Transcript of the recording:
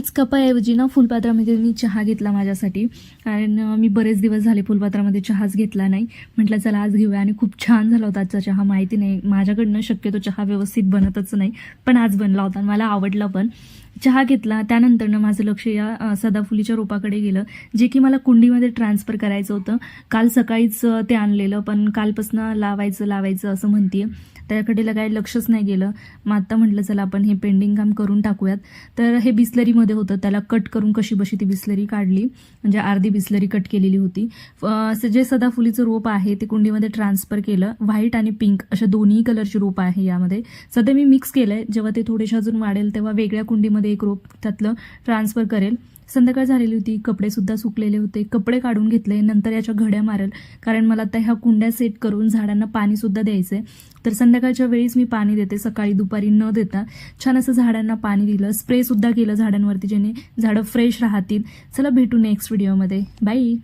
आज कपाऐवजी ना फुलपात्रामध्ये मी चहा घेतला माझ्यासाठी. कारण मी बरेच दिवस झाले फुलपात्रामध्ये चहाच घेतला नाही. म्हटलं चला आज घेऊया. आणि खूप छान झाला होता आजचा चहा. माहिती नाही माझ्याकडनं शक्यतो चहा व्यवस्थित बनतच नाही. पण आज बनला होता मला आवडला पण. चहा घेतला त्यानंतरनं माझं लक्ष या सदाफुलीच्या रोपाकडे गेलं जे की मला कुंडीमध्ये ट्रान्सफर करायचं होतं. काल सकाळीच ते आणलेलं पण कालपासनं लावायचं लावायचं असं म्हणते त्याकडे काही लक्षच नाही गेलं. मग आत्ता म्हटलं चला आपण हे पेंडिंग काम करून टाकूयात. तर हे बिस्लरीमध्ये होतं. त्याला कट करून कशी बशी ती बिस्लरी काढली. म्हणजे अर्धी बिस्लरी कट केलेली होती. असं जे सदाफुलीचं रोप आहे ते कुंडीमध्ये ट्रान्सफर केलं. व्हाईट आणि पिंक अशा दोन्ही कलरची रोप आहे यामध्ये. सध्या मी मिक्स केलं आहे जेव्हा ते थोडेसे अजून वाढेल तेव्हा वेगळ्या कुंडीमध्ये एक रोप त्यातलं ट्रान्सफर करेल. संध्याकाळ झालेली होती कपडेसुद्धा सुकलेले होते. कपडे काढून घेतले नंतर याच्या घड्या मारेल. कारण मला आता ह्या कुंड्या सेट करून झाडांना पाणीसुद्धा द्यायचं आहे तर संध्याकाळच्या वेळीच मी पाणी देते सकाळी दुपारी न देता. छान असं झाडांना पाणी दिलं स्प्रेसुद्धा केलं झाडांवरती जेणे झाडं फ्रेश राहतील. चला भेटू नेक्स्ट व्हिडिओमध्ये बाई